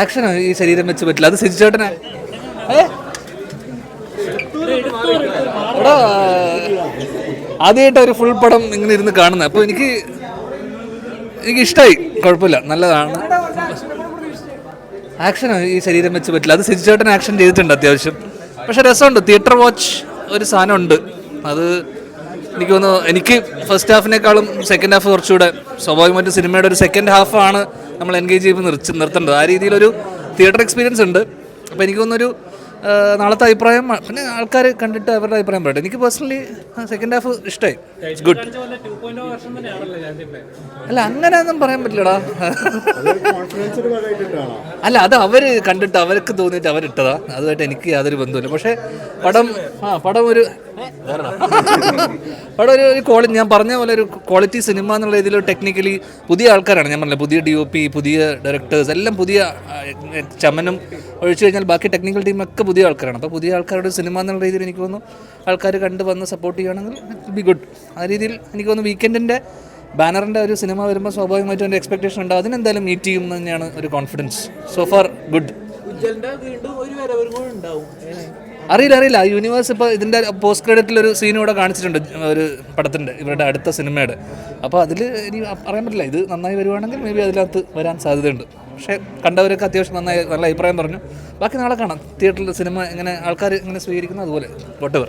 ആക്ഷനോ ഈ ശരീരം വെച്ച് പറ്റില്ല. അത് സിരിച്ചേട്ടനാ എടാ ആദ്യമായിട്ട് ഒരു ഫുൾ പടം ഇങ്ങനെ ഇരുന്ന് കാണുന്നത് അപ്പോൾ എനിക്ക് എനിക്ക് ഇഷ്ടമായി കുഴപ്പമില്ല. നല്ലതാണ്. ആക്ഷനോ ഈ ശരീരം വെച്ച് പറ്റില്ല. അത് സിരിച്ചേട്ടൻ ആക്ഷൻ ചെയ്തിട്ടുണ്ട് അത്യാവശ്യം. പക്ഷെ രസമുണ്ട്. തിയേറ്റർ വാച്ച് ഒരു സാധനം ഉണ്ട് അത് എനിക്ക് തോന്നുന്നു എനിക്ക് ഫസ്റ്റ് ഹാഫിനേക്കാളും സെക്കൻഡ് ഹാഫ് കുറച്ചുകൂടെ സ്വാഭാവികമായിട്ടും സിനിമയുടെ ഒരു സെക്കൻഡ് ഹാഫാണ് നമ്മൾ എൻഗേജ് ചെയ്യുമ്പോൾ നിർത്തി നിർത്തേണ്ടത്. ആ രീതിയിലൊരു തിയേറ്റർ എക്സ്പീരിയൻസ് ഉണ്ട്. അപ്പോൾ എനിക്ക് തോന്നുന്നൊരു നാളത്തെ അഭിപ്രായം പിന്നെ ആൾക്കാർ കണ്ടിട്ട് അവരുടെ അഭിപ്രായം പറയട്ടെ. എനിക്ക് പേഴ്സണലി സെക്കൻഡ് ഹാഫ് ഇഷ്ടമായി ഇറ്റ്സ് ഗുഡ് അല്ല അങ്ങനെ ഒന്നും പറയാൻ പറ്റില്ലടാ. അല്ല അത് അവർ കണ്ടിട്ട് അവർക്ക് തോന്നിയിട്ട് അവരിട്ടതാ. അതുമായിട്ട് എനിക്ക് യാതൊരു ബന്ധമില്ല പക്ഷേ പടം ആ പടം ഒരു. പടം ഒരു ഒരു ക്വാളിറ്റി ഞാൻ പറഞ്ഞ പോലെ ഒരു ക്വാളിറ്റി സിനിമ എന്നുള്ള രീതിയിൽ ടെക്നിക്കലി പുതിയ ആൾക്കാരാണ്. ഞാൻ പറഞ്ഞില്ല പുതിയ ഡി ഒ പി പുതിയ ഡയറക്ടേഴ്സ് എല്ലാം പുതിയ ചമനും ഒഴിച്ചു കഴിഞ്ഞാൽ ബാക്കി ടെക്നിക്കൽ ടീമൊക്കെ പുതിയ ആൾക്കാരാണ്. അപ്പോൾ പുതിയ ആൾക്കാരുടെ സിനിമ എന്നുള്ള രീതിയിൽ എനിക്ക് തോന്നുന്നു ആൾക്കാർ കണ്ട് വന്ന് സപ്പോർട്ട് ചെയ്യുകയാണെങ്കിൽ ബി ഗുഡ് ആ രീതിയിൽ എനിക്ക് തോന്നുന്നു വീക്കെൻഡിന്റെ ബാനറിന്റെ ഒരു സിനിമ വരുമ്പോൾ സ്വാഭാവികമായിട്ടും എന്റെ എക്സ്പെക്ടേഷൻ ഉണ്ടാവും. അതിനെന്തായാലും മീറ്റ് ചെയ്യും തന്നെയാണ് ഒരു കോൺഫിഡൻസ് സോ ഫാർ ഗുഡ് അറിയില്ല അറിയില്ല. യൂണിവേഴ്സ് ഇപ്പോൾ ഇതിന്റെ പോസ്റ്റ് ക്രെഡിറ്റിൽ ഒരു സീൻ ഇവിടെ കാണിച്ചിട്ടുണ്ട് ഒരു പടത്തിന്റെ ഇവരുടെ അടുത്ത സിനിമയുടെ. അപ്പോൾ അതിൽ ഇനി പറയാൻ പറ്റില്ല. ഇത് നന്നായി വരുവാണെങ്കിൽ മേ ബി അതിനകത്ത് വരാൻ സാധ്യതയുണ്ട്. പക്ഷേ കണ്ടവരൊക്കെ അത്യാവശ്യം നന്നായി നല്ല അഭിപ്രായം പറഞ്ഞു. ബാക്കി നാളെ കാണാം. തിയേറ്ററിൽ സിനിമ ഇങ്ങനെ ആൾക്കാർ ഇങ്ങനെ സ്വീകരിക്കുന്നു അതുപോലെ. വോട്ടെവർ